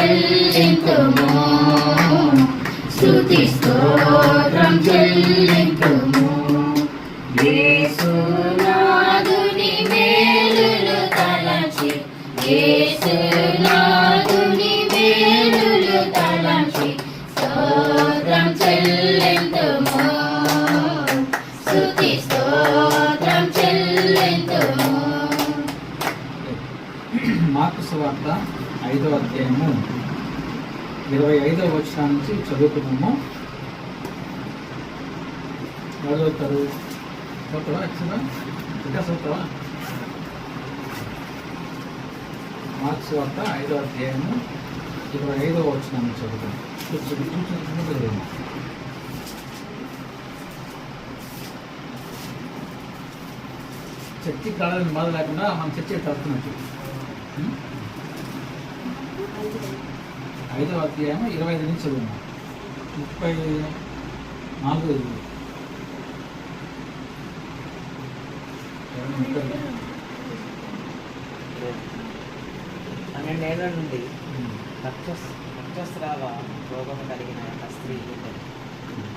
చెల్లింపుము చెల్లింతుము స్తుతి స్తోత్రం చెల్లింపుము యేసునాథుని మేలులు తలచి యేసునాథుని మేలులు తలచి స్తోత్రం చెల్లింపుము స్తుతి స్తోత్రం చెల్లింతుము. మార్కు సువార్త ఐదవ అధ్యాయము ఇరవై ఐదవ వచ్చిన నుంచి చదువుకున్నాము చదువుతారు చదువుతావా? యాక్చువల్గా ఇంకా చదువుతావా? మార్క్స్ వార్త ఐదవ అధ్యాయము ఇరవై ఐదవ వచ్చిన నుంచి చదువుతాం. కూర్చొని కూర్చొని చర్చి కాలని బాధ లేకుండా మన చర్చి తడుతున్నట్టు. ఐదవ అధ్యాయం ఇరవై ఐదు నుంచి చదువు ముప్పై నాలుగు. పన్నెండేళ్ళ నుండి రక్తస్రావ రోగము కలిగిన ఒక స్త్రీ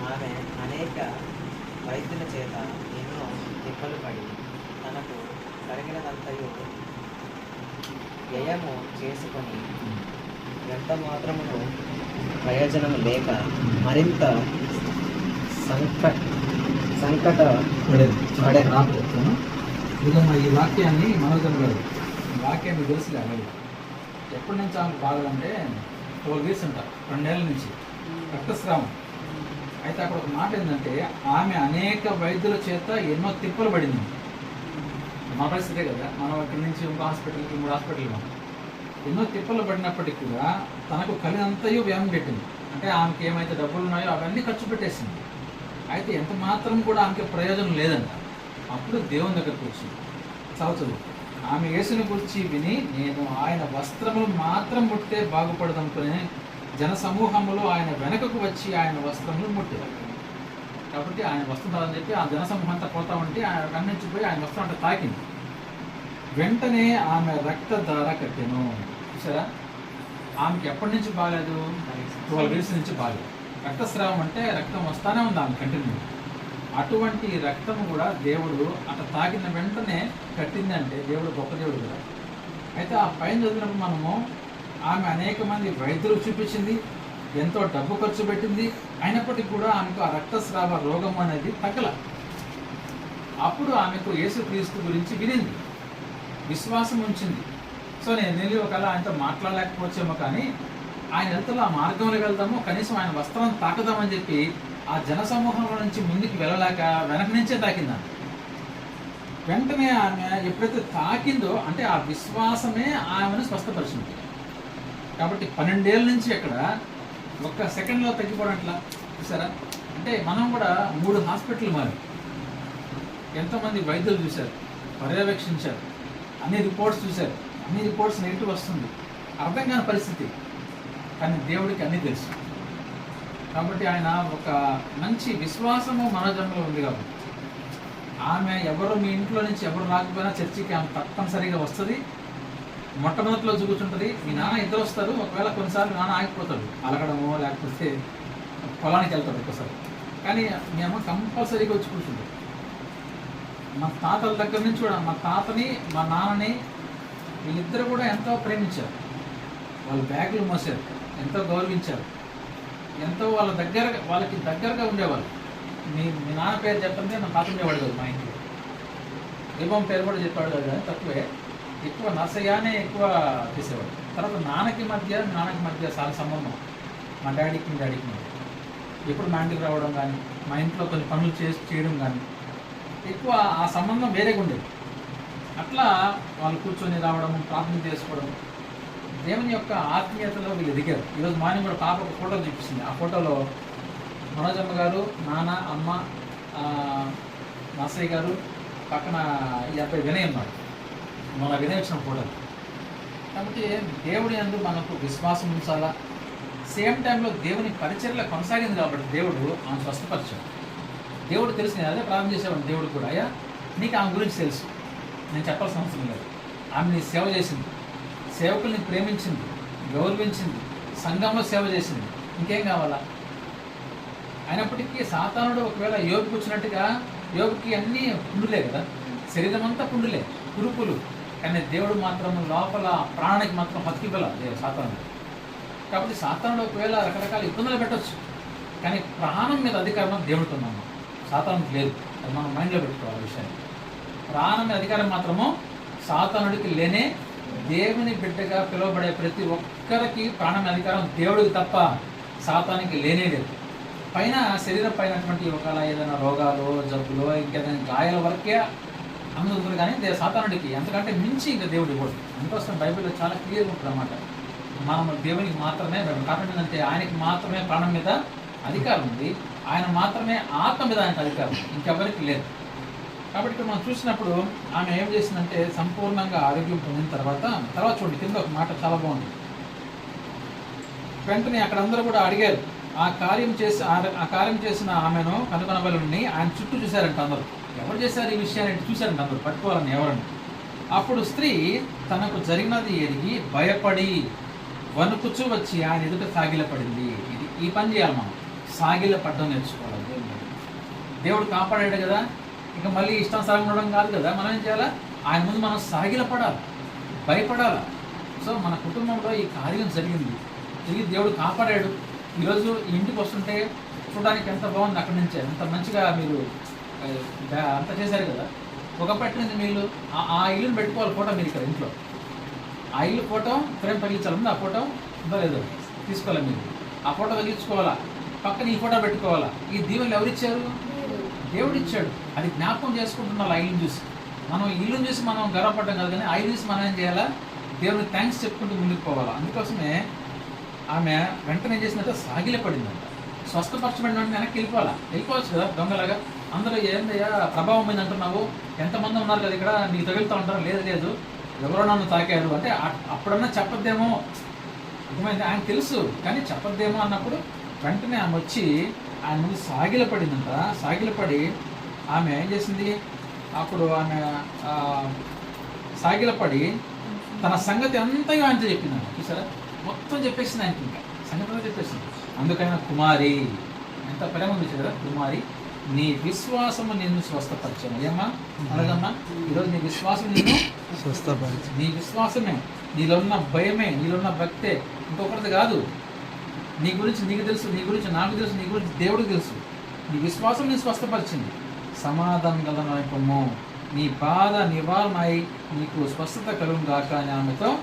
ఆమె అనేక వైద్యుల చేత ఎన్నో తిప్పలు పడి తనకు కలిగినదంతయు వ్యయము చేసుకొని ఎంత మాత్రమును ప్రయోజనం లేక మరింత సంక సంకట. ఇదిగోమ్మా ఈ వాక్యాన్ని మనోజన్ గారు వాక్యాన్ని తెలిసి లేదు ఎప్పటి నుంచి ఆమెకు బాగాలంటే ట్వెల్వ్ ఇయర్స్ అంట రెండేళ్ళ నుంచి. రక్తస్రావం. అయితే అక్కడ ఒక మాట ఏంటంటే ఆమె అనేక వైద్యుల చేత ఎన్నో తిప్పలు పడింది. మా పరిస్థితే కదా మనం ఇక్కడి నుంచి ఇంకో హాస్పిటల్కి మూడు హాస్పిటల్ ఉన్నాం ఎన్నో తిప్పలు పడినప్పటికీ కూడా తనకు కలినంతయు వ్యయం పెట్టింది. అంటే ఆమెకి ఏమైతే డబ్బులు ఉన్నాయో అవన్నీ ఖర్చు పెట్టేసింది. అయితే ఎంత మాత్రం కూడా ఆమెకి ప్రయోజనం లేదంట. అప్పుడు దేవుని దగ్గరకు వచ్చింది చదువుతుంది ఆమె యేసుని గురించి విని నేను ఆయన వస్త్రములు మాత్రం ముట్టితే బాగుపడదనుకునే జన సమూహములో ఆయన వెనకకు వచ్చి ఆయన వస్త్రములు ముట్టారు. కాబట్టి ఆయన వస్తుందని చెప్పి ఆ జనసమూహం అంతా పోతా ఉంటే ఆయన కన్నించి పోయి ఆయన వస్త్రం అంటే తాకింది. వెంటనే ఆమె రక్తధార కట్టెను. చూసారా? ఆమెకి ఎప్పటి నుంచి బాగాలేదు ట్వెల్వ్ ఇయర్స్ నుంచి బాగాలేదు రక్తస్రావం అంటే రక్తం వస్తానే ఉంది ఆమె కంటిన్యూ. అటువంటి రక్తం కూడా దేవుడు అట తాకిన వెంటనే కట్టిందంటే దేవుడు గొప్ప దేవుడు కదా. అయితే ఆ పైన చదివినప్పుడు మనము ఆమె అనేక మంది వైద్యులు చూపించింది ఎంతో డబ్బు ఖర్చు పెట్టింది అయినప్పటికీ కూడా ఆమెకు ఆ రక్తస్రావ రోగం అనేది తగ్గల. అప్పుడు ఆమెకు యేసుక్రీస్తు గురించి వినింది. విశ్వాసం ఉంచింది. సో నేను వెళ్ళి ఒకవేళ ఆయనతో మాట్లాడలేకపోవచ్చేమో కానీ ఆయన వెళ్తున్న ఆ మార్గంలో వెళ్దాము కనీసం ఆయన వస్త్రం తాకుదామని చెప్పి ఆ జనసమూహంలో నుంచి ముందుకు వెళ్ళలేక వెనక నుంచే తాకిందాన్ని వెంటనే ఆమె ఎప్పుడైతే తాకిందో అంటే ఆ విశ్వాసమే ఆమెను స్వస్థపరిచింది. కాబట్టి పన్నెండేళ్ళ నుంచి అక్కడ ఒక్క సెకండ్లో తగ్గిపోవడం అట్లా చూసారా? అంటే మనం కూడా మూడు హాస్పిటల్ మారి. ఎంతోమంది వైద్యులు చూశారు పర్యవేక్షించారు అన్ని రిపోర్ట్స్ చూశారు. అన్ని రిపోర్ట్స్ నెగిటివ్ వస్తుంది. అర్థం కాని పరిస్థితి. కానీ దేవుడికి అన్నీ తెలుసు. కాబట్టి ఆయన ఒక మంచి విశ్వాసము మనోజంలో ఉంది కాబట్టి. ఆమె ఎవరు మీ ఇంట్లో నుంచి ఎవరు రాకపోయినా చర్చికి ఆమె తప్పనిసరిగా వస్తుంది. మొట్టమొదటిలో చూపుతుంటుంది మీ నాన్న ఇద్దరు వస్తారు ఒకవేళ కొన్నిసార్లు నాన్న ఆగిపోతాడు. అలగడమో లేకపోతే పొలానికి వెళ్తాడు ఒక్కసారి. కానీ మీ అమ్మ కంపల్సరీగా వచ్చి కూర్చుంటుంది మా తాతల దగ్గర నుంచి కూడా మా తాతని మా నాన్నని వీళ్ళిద్దరు కూడా ఎంతో ప్రేమించారు. వాళ్ళ బ్యాగులు మోసారు. ఎంతో గౌరవించారు. ఎంతో వాళ్ళ దగ్గర వాళ్ళకి దగ్గరగా ఉండేవాళ్ళు. మీ మీ నాన్న పేరు చెప్పండి నా తాత ఉండేవాడు కాదు మా ఇంట్లో. దీపం పేరు కూడా చెప్పాడు కదా తక్కువే. ఎక్కువ నర్సయ్యానే ఎక్కువ చేసేవాడు. తర్వాత నాన్నకి మధ్య నాన్నకి మధ్య చాలా సంబంధం. మా డాడీకి మీ డాడీకి మధ్య. ఎప్పుడు మా ఇంటికి రావడం కానీ మా ఇంట్లో కొన్ని పనులు చేసి చేయడం కానీ ఎక్కువ ఆ సంబంధం వేరేగా ఉండేది. అట్లా వాళ్ళు కూర్చొని రావడం ప్రార్థన చేసుకోవడం దేవుని యొక్క ఆత్మీయతలో వీళ్ళు ఎదిగారు. ఈరోజు మార్నింగ్ కూడా పాప ఒక ఫోటో చూపిస్తుంది. ఆ ఫోటోలో మనోజమ్మ గారు నాన్న అమ్మ నర్సయ్య గారు పక్కన ఈ అబ్బాయి వినయ్ ఉన్నాడు మన వినయ్ వచ్చిన ఫోటో. కాబట్టి దేవుడి అందు మనకు విశ్వాసం ఉంచాలా? సేమ్ టైంలో దేవుని పరిచర్లో కొనసాగింది కాబట్టి దేవుడు ఆమె స్వస్థపరిచాడు. దేవుడు తెలిసిన అదే ప్రారంభం చేసేవాడు దేవుడు కూడా. అయ్యా నీకు ఆమె గురించి తెలుసు. నేను చెప్పాల్సిన అవసరం లేదు. ఆమె నీ సేవ చేసింది. సేవకుల్ని ప్రేమించింది గౌరవించింది సంఘంలో సేవ చేసింది. ఇంకేం కావాలా? అయినప్పటికీ సాతానుడు ఒకవేళ యోగికి వచ్చినట్టుగా యోగికి అన్నీ పుండులే కదా? శరీరం అంతా పుండులే కురుపులు కానీ దేవుడు మాత్రం లోపల ప్రాణానికి మాత్రం హత్తిబల దేవుడు సాతానుడు. కాబట్టి సాతానుడు ఒకవేళ రకరకాల ఇబ్బందులు పెట్టవచ్చు కానీ ప్రాణం మీద అధికారం దేవుడితో ఉన్నాము. సాతానుడికి లేదు. అది మనం మైండ్లో పెట్టుకోవాలి ఆ విషయాన్ని. ప్రాణం అధికారం మాత్రము సాతానుడికి లేనే దేవుని బిడ్డగా పిలువబడే ప్రతి ఒక్కరికి ప్రాణం అధికారం. దేవుడికి తప్ప సాతానికి లేనే లేదు. పైన శరీరం పైనటువంటి ఒకవేళ ఏదైనా రోగాలు జబ్బులు ఇంకేదైనా గాయాల వరకే అందుతుంది కానీ సాతానుడికి. ఎంతకంటే మించి ఇంకా దేవుడు ఇవ్వడు. అందుకోసం బైబిల్లో చాలా క్లియర్గా ఉంటుంది అనమాట మనం దేవునికి మాత్రమే కారణం అంటే ఆయనకి మాత్రమే ప్రాణం మీద అధికారం ఉంది. ఆయన మాత్రమే ఆత్మ మీద ఆయనకు అధికారం ఇంకెవరికి లేదు. కాబట్టి ఇక్కడ మనం చూసినప్పుడు ఆమె ఏం చేసిందంటే సంపూర్ణంగా ఆరోగ్యం పొందిన తర్వాత తర్వాత చూడండి కింద ఒక మాట చాలా బాగుంది. వెంటనే అక్కడ అందరూ కూడా అడిగారు ఆ కార్యం చేసి ఆ- ఆ కార్యం చేసిన ఆమెను కనుగొనబలని ఆయన చుట్టూ చూశారంట అందరూ. ఎవరు చేశారు ఈ విషయాన్ని చూశారంట అందరూ పట్టుకోవాలని ఎవరని. అప్పుడు స్త్రీ తనకు జరిగినది ఎరిగి భయపడి వణుకుచూ వచ్చి ఆయన ఎదుట సాగిలపడింది. ఇది ఈ పని చేయాలి మనం. సాగిలపడడం నేర్చుకోవాలి. దేవుడు కాపాడాడు కదా? ఇక మళ్ళీ ఇష్టానుసారం ఉండడం కాదు కదా. మనం ఏం చేయాలా? ఆయన ముందు మనం సాగిలపడాలి భయపడాలి. సో మన కుటుంబంలో ఈ కార్యం జరిగింది. తిరిగి దేవుడు కాపాడాడు. ఈరోజు ఇంటికి వస్తుంటే చూడడానికి ఎంత బాగుంది అక్కడి నుంచే. అంత మంచిగా మీరు అంత చేశారు కదా. ఒకప్పటి నుంచి మీరు ఆ- ఆ ఇల్లుని పెట్టుకోవాలి ఫోటో మీరు ఇక్కడ ఇంట్లో. ఆ ఇల్లు ఫోటో ఫ్రేమ్ తగిలించాలి ఆ ఫోటో ఉందో లేదో తీసుకోవాలి మీరు. ఆ ఫోటో తగిలించుకోవాలా? పక్కన ఈ ఫోటో పెట్టుకోవాలా? ఈ దీవెనలు ఎవరిచ్చారు? దేవుడు ఇచ్చాడు అది జ్ఞాపకం చేసుకుంటున్నాం ఆ చూసి. మనం ఇల్లు ఇల్లుని చూసి మనం గర్వపడ్డం కాదు కానీ ఐదు చూసి మనం ఏం చేయాలా? దేవుడికి థ్యాంక్స్ చెప్పుకుంటూ ముందుకు పోవాలా? అందుకోసమే ఆమె వెంటనే చేసినట్టు సాగిలే పడిందంట స్వస్థపరచబడిన వెంటనే వెనక్కి వెళ్ళిపోవాలా? వెళ్ళిపోవచ్చు కదా దొంగలాగా. అందులో ఏందయ్యా ప్రభావం మీద అంటున్నావు ఎంతమంది ఉన్నారు కదా ఇక్కడ? నీకు తగులుతూ ఉంటారు? లేదు లేదు. ఎవరో నన్ను తాకారు. అంటే అప్పుడన్నా చెప్పద్దేమో. అర్థమైంది? ఆయన తెలుసు. కానీ చెప్పద్దేమో అన్నప్పుడు వెంటనే ఆమె వచ్చి ఆయన ముందు సాగిలపడిందంట. సాగిలపడి ఆమె ఏం చేసింది? అప్పుడు ఆమె సాగిలపడి తన సంగతి అంతగా ఆయనతో చెప్పిందంట చూసారా? మొత్తం చెప్పేసింది ఆయనకి ఇంకా. సంగతి చెప్పేసింది. అందుకైనా కుమారి ఎంత ప్రేమ ఉంది కదా కుమారి నీ విశ్వాసము నిన్ను స్వస్థపరచాను. ఏమ్మా? అలాగమ్మా? ఈరోజు నీ విశ్వాసం నిన్ను స్వస్థపరిచి నీ విశ్వాసమే నీలో ఉన్న భయమే నీలో ఉన్న భక్తే. ఇంకొకరిది కాదు. నీ గురించి నీకు తెలుసు నీ గురించి నాకు తెలుసు నీ గురించి దేవుడికి తెలుసు. నీ విశ్వాసం నీ స్వస్థపరిచింది. సమాధానం గల నైపుణ్యము నీ బాధ నివారణ అయి నీకు స్వస్థత కలుగు గాక అని ఆమెతో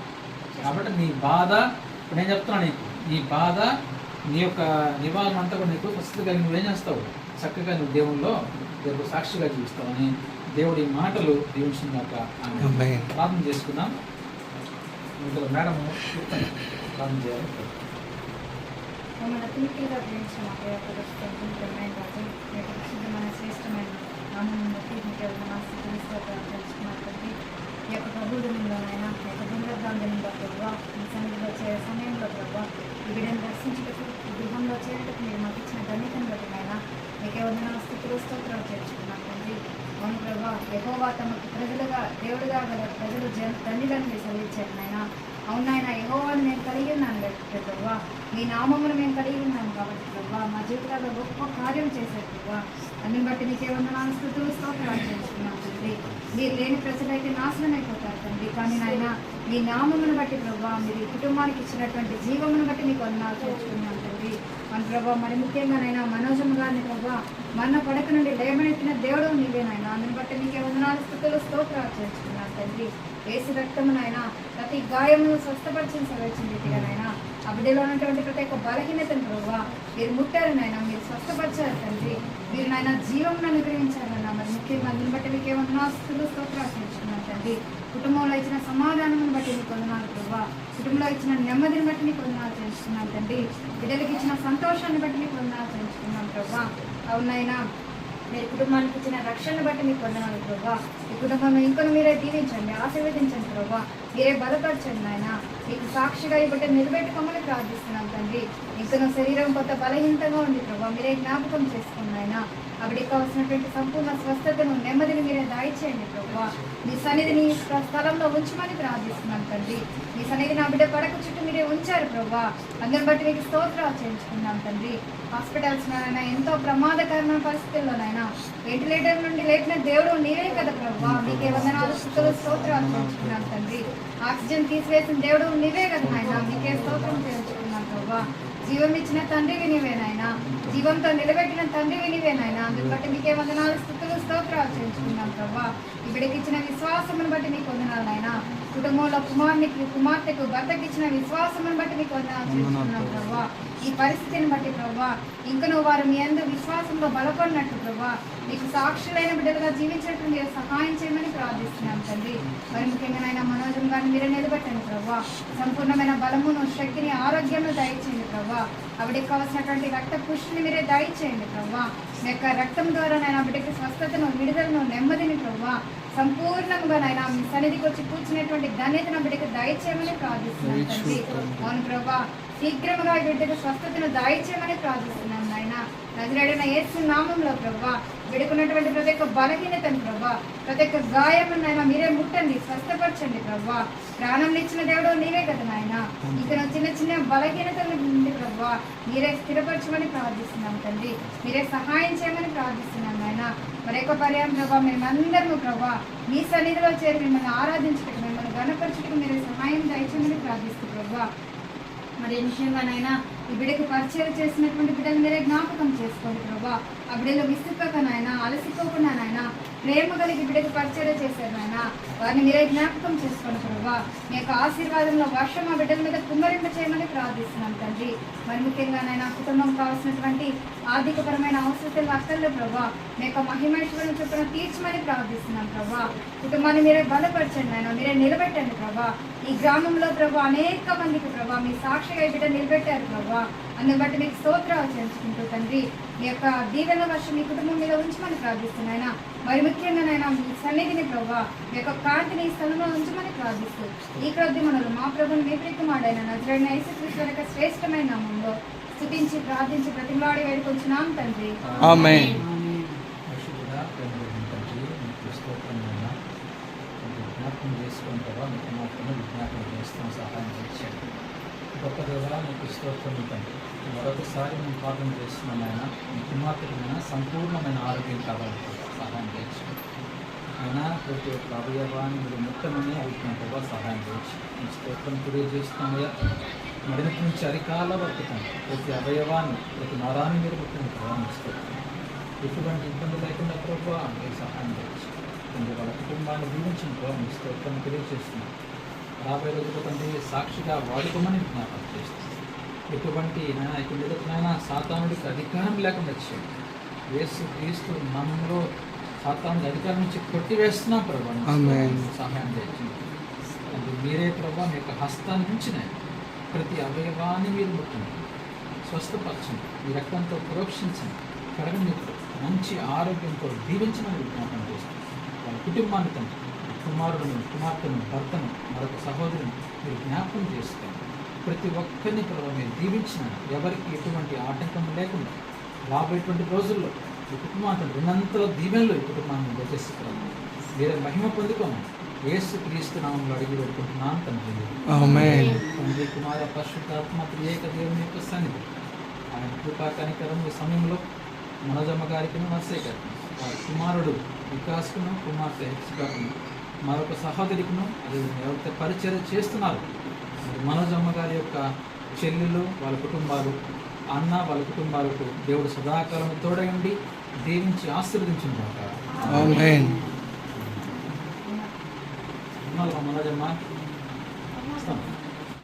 కాబట్టి నీ బాధ ఇప్పుడు నేను చెప్తున్నాను నీకు నీ బాధ నీ యొక్క నివారణ అంతా కూడా నీకు స్వస్థత కలిగి నువ్వేం చేస్తావు? చక్కగా నువ్వు దేవుల్లో దేవుడు సాక్షిగా జీవిస్తావని దేవుడి మాటలు దీవించిందాక. ప్రార్థన చేసుకుందాం. మేడం ప్రార్థన చేయాలి. మమ్మల్ని అతిథిగా ప్రేమించిన మా యొక్క రాజు మీ యొక్క శ్రేష్టమైన నామం మీకు ఎవరైనా తెలుసుకున్నారు ఈ యొక్క ప్రభుత్వంలోనైనా ఈ యొక్క పునరుద్ధాంతంలో ప్రభావ మీ సన్నిధిలో చేరే సమయంలో ప్రభావ ఈ బిడ్డను దర్శించుటకు ఈ గృహంలో చేరుటకు మీరు మాకు ఇచ్చిన ధన్యతను బట్టి మీకే వందన స్థితిలో స్తోత్రాలు చేర్చుకున్నాం తండ్రి అవును ప్రభా యహోవా తమకు ప్రజలుగా దేవుడిగా గల ప్రజలు జన్ తండ్రిలను మీరు సెలవిచ్చారు నాయన అవును నాయన యహోవాను నేను కలిగి ఉన్నాను మీ నామమును మేము కలిగి ఉన్నాము కాబట్టి ప్రభా మా జీవితాల్లో గొప్ప కార్యం చేశారు ప్రభా. అందుని బట్టి నీకే వందనాలు స్థుతులు స్తోత్రాలు చేస్తున్నాం తండ్రి. మీరు లేని ప్రజలైతే నాశనం అయిపోతారు తండ్రి. కానీ నాయన మీ నామమును బట్టి ప్రభా మీరు కుటుంబానికి ఇచ్చినటువంటి జీవమును బట్టి మీకు వందనాలు చేస్తున్నాం తండ్రి. మన ప్రభా మరి ముఖ్యంగా నైనా మనోజం గారిని ప్రభా మన పడక నుండి లేమనెత్తిన దేవుడు నీవేనాయన అందుని బట్టి నీకే వందనాలు స్థుతులు స్తోత్రాలు చేస్తున్నాను తండ్రి. వేసి రక్తము ప్రతి గాయమును స్వస్థపరిచిన సెలవించింది రీతిగానైనా ఆ బిడ్డలో ఉన్నటువంటి ప్రతి ఒక్క బలహీనతను ప్రభావ మీరు ముట్టారు నాయన మీరు స్వస్థపరిచారు తండ్రి. మీరు నాయన జీవం అనుగ్రహించారన్న మరి ముఖ్యంగా అందుని బట్టి మీకు ఏమన్నా స్థుతులు స్తోత్రాలు చేస్తున్నాను తండ్రి. కుటుంబంలో ఇచ్చిన సమాధానం బట్టి నీకు వందనాలు ప్రభావ కుటుంబంలో ఇచ్చిన నెమ్మదిని బట్టి నీకు వందనాలు చేస్తున్నాను తండ్రి. బిడ్డలకి ఇచ్చిన సంతోషాన్ని బట్టి నీకు వందనాలు చేస్తున్నాను ప్రభావ అవునైనా మీరు కుటుంబానికి ఇచ్చిన రక్షణ బట్టి మీకు వందనాలు ప్రభా. ఈ కుటుంబం ఇంకొన మీరే దీవించండి ఆశీర్వదించండి ప్రభా. మీరే బలపరచండి ఆయన మీకు సాక్షిగా ఈ నిలబెట్టుకోమని ప్రార్థిస్తున్నాం తండ్రి. ఇంకొన శరీరం కొత్త బలహీనతగా ఉంది ప్రభా. మీరే జ్ఞాపకం చేసుకోండి ఆయన అవిడికి కావాల్సినటువంటి సంపూర్ణ స్వస్థతను నెమ్మదిని మీరే దాయిచేయండి ప్రభా. మీ సన్నిధిని స్థలంలో ఉంచమని ప్రార్థిస్తున్నాం తండ్రి. మీ సన్నిధి నా బిడ్డ పడక చుట్టూ మీరే ఉంచారు ప్రభా. అందరిని బట్టి మీకు స్తోత్రాలు చేయించుకున్నాం తండ్రి. హాస్పిటల్స్ నాయన ఎంతో ప్రమాదకరమైన పరిస్థితుల్లోనైనా వెంటిలేటర్ నుండి లేపిన దేవుడు నీవే కదా ప్రభు. మీకే వందనాలు స్థుతులు స్తోత్రాలు చేయించుకున్నాం తండ్రి. ఆక్సిజన్ తీసివేసిన దేవుడు నీవే కదా నాయన. మీకే స్తోత్రం చేయించుకున్నాం ప్రభా. జీవం ఇచ్చిన తండ్రి నీవే జీవంతో నిలబెట్టిన తండ్రి నీవే నాయన. బట్టి మీకే వందనాలు స్థుతులు స్తోత్రాలు చేయించుకున్నాం ప్రభా. ఇప్పటికి ఇచ్చిన విశ్వాసమును బట్టి మీకు వందనాలు నాయన. కుటుంబంలో కుమారునికి కుమార్తెకు భర్తకి ఇచ్చిన విశ్వాసమును బట్టి మీకు వందనాలు ప్రభా. ఈ పరిస్థితిని బట్టి ప్రభా. ఇంకను వారు మీ అందరూ విశ్వాసంలో బలపడినట్టు ప్రభా. మీకు సాక్షులైన బిడ్డలుగా జీవించినట్టు మీరు సహాయం చేయమని ప్రార్థిస్తున్నాం తండ్రి. మరి ముఖ్యంగా నాయన మనోజం గారిని మీరే నిలబెట్టండి ప్రభా. సంపూర్ణమైన బలమును శక్తిని ఆరోగ్యమును దయచేయండి ప్రభా. ఆవిడకి కావాల్సినటువంటి రక్త పుష్టిని మీరే దయచేయండి ప్రభా. మీ యొక్క రక్తం ద్వారా నాయన బిడ్డకి స్వస్థతను విడుదలను నెమ్మదిని ప్రభా. సంపూర్ణంగా నాయన మీ సన్నిధికి వచ్చి కూర్చునేటువంటి ధన్యతను బిడ్డకి దయచేయమని ప్రార్థిస్తున్నాం తండ్రి. అవును ప్రభా శీఘ్రముగా బిడ్డకు స్వస్థతను దయచేయమని ప్రార్థిస్తున్నాం నాయన. నజరేడైన యేసు నామంలో ప్రభా విడుకున్నటువంటి ప్రతి ఒక్క బలహీనతను ప్రభా ప్రతి ఒక్క గాయము నాయన మీరే ముట్టండి స్వస్థపరచండి ప్రభా. ప్రాణం ఇచ్చిన దేవుడు నీవే కదా నాయన. ఇక్కడ చిన్న చిన్న బలహీనతలు ఉంది ప్రభా మీరే స్థిరపరచమని ప్రార్థిస్తున్నాం తండ్రి. మీరే సహాయం చేయమని ప్రార్థిస్తున్నాం నాయన. మరొక పర్యాయం ప్రభా మేమందరము ప్రభా మీ సన్నిధిలో చేరి మిమ్మల్ని ఆరాధించటం మిమ్మల్ని గణపరచటం మీరే సహాయం దయచేయమని ప్రార్థిస్తూ ప్రభా. మరి నిజంగానైనా ఈ బిడ్డకి పరిచయం చేసినటువంటి బిడ్డలు మీరే జ్ఞాపకం చేసుకోండి ప్రభా. ఆ బిడ్డలో విసుక్కక నాయన అలసిపోకుండా నాయన ప్రేమ కలిగి బిడ్డకి పరిచయం చేశారు నాయన వారిని మీరే జ్ఞాపకం చేసుకోండి ప్రభా. మీ యొక్క ఆశీర్వాదంలో వర్షం ఆ బిడ్డల మీద కుమ్మరింప చేయమని ప్రార్థిస్తున్నాం తండ్రి. మరి ముఖ్యంగా నాయన కుటుంబం కావాల్సినటువంటి ఆర్థికపరమైన అవసరతలు అక్కర్లే ప్రభా. మీ యొక్క మహిమేశ్వరం చొప్పున తీర్చమని ప్రార్థిస్తున్నాం ప్రభా. కుటుంబాన్ని మీరే బలపరచండి నాయన మీరే నిలబెట్టండి ప్రభా. ఈ గ్రామంలో ప్రభా అనేక మందికి ప్రభా మీ సాక్షిగా బిడ్డ నిలబెట్టారు ప్రభా. అందుని బట్టి మీకు స్తోత్రాలు చేయించుకుంటూ తండ్రి మీ యొక్క దీవెన వర్షం మీ కుటుంబం మీద ఉంచమని ప్రార్థిస్తున్నాయన మరి ముఖ్యంగా నాయన మీ సన్నిధిని ప్రభా మీ యొక్క కాంతిని స్థలంలో ఉంచమని ప్రార్థిస్తూ. ఈ క్రొద్ది మనలు మా ప్రభుని మీ ప్రీతిమాడైన నజరైన యేసుక్రీస్తు యొక్క శ్రేష్టమైన నామంలో స్థుతించి ప్రార్థించి ప్రతిమలాడి వేడుకొంచున్నాం తండ్రి. ఆమేన్. మీకు జ్ఞాపకం చేసుకుంటారా మీ కుమార్తెను విజ్ఞాపనం చేస్తాం సహాయం చేయండి గొప్ప దేవా మీకు స్తోత్రము తండ్రి. మరొకసారి మేము ప్రార్థన చేస్తున్నాం ఆయన. మీ కుమార్తెమైన సంపూర్ణమైన ఆరోగ్యం కావాలి సహాయం చేయొచ్చు. అయినా ప్రతి ఒక్క అవయవాన్ని మీరు మొత్తమని అడుగుతున్నట్టుగా సహాయం చేయొచ్చు. మీ స్తోత్రం తెలియజేస్తున్నాయా మడినటి నుంచి అరికాల వర్తకం ప్రతి అవయవాన్ని ప్రతి నరాన్ని మీరు ముట్టినట్టుగా మీ స్తోత్రం ఎటువంటి ఇబ్బంది లేకుండా ప్రభావ మీరు సహాయం చేయొచ్చు. తండ్రి వాళ్ళ కుటుంబాన్ని గురించి ప్రభావ మీ స్తోత్రం తెలియజేస్తున్నాం. రాబోయే రోజులు తండ్రి సాక్షిగా వాడుకోమని జ్ఞాపకం చేస్తున్నాం ఎటువంటి నాయన ఇక్కడ ఎదుగుతున్నా సాతానుడికి అధికారం లేకుండా చేయండి. యేసు క్రీస్తు నామంలో సాతానుడి అధికారం నుంచి కొట్టివేస్తున్నాం ప్రభావ. సహాయం చేయండి. అంటే మీరే ప్రభావ మీ యొక్క హస్తాన్ని ఉంచిన ప్రతి అవయవాన్ని మీరు ముట్టండి. స్వస్థపరచండి. మీ రక్తంతో ప్రోక్షించండి. కడగని మంచి ఆరోగ్యంతో దీవించమని విజ్ఞాపన చేస్తాం వాళ్ళ కుటుంబాన్ని తండ్రి కుమారుడును కుమార్తెను భర్తను మరొక సహోదరుని మీరు జ్ఞాపకం చేసుకోండి. ప్రతి ఒక్కరిని కూడా మీరు దీవించిన ఎవరికి ఎటువంటి ఆటంకం లేకుండా రాబోయేటువంటి రోజుల్లో ఈ కుటుంబాన్ని రెండంతల దీవెనలు ఈ కుటుంబాన్ని దయచేస్తున్నాను మీరు మహిమ పొందుకోమని యేసు క్రీస్తు నామంలో అడిగి పెట్టుకుంటున్నాను తండ్రి. తండ్రి కుమార పరిశుద్ధాత్మ త్రియేక దేవుని యొక్క సన్నిధి. ఆయన కృపా కనికరం ఈ సమయంలో మనోజమ్మ గారికి వారి కుమారుడు వికాస్కును కుమార్తె హెచ్గాకును మరొక సహోదరికును అదేవిధంగా ఎవరైతే పరిచయం చేస్తున్నారు మనోజమ్మ గారి యొక్క చెల్లెలు వాళ్ళ కుటుంబాలు అన్న వాళ్ళ కుటుంబాలకు దేవుడు సదాకాలం తోడై ఉండి దీవించి ఆశీర్వదించుకుంటాక ఆమేన్ మనోజమ్మ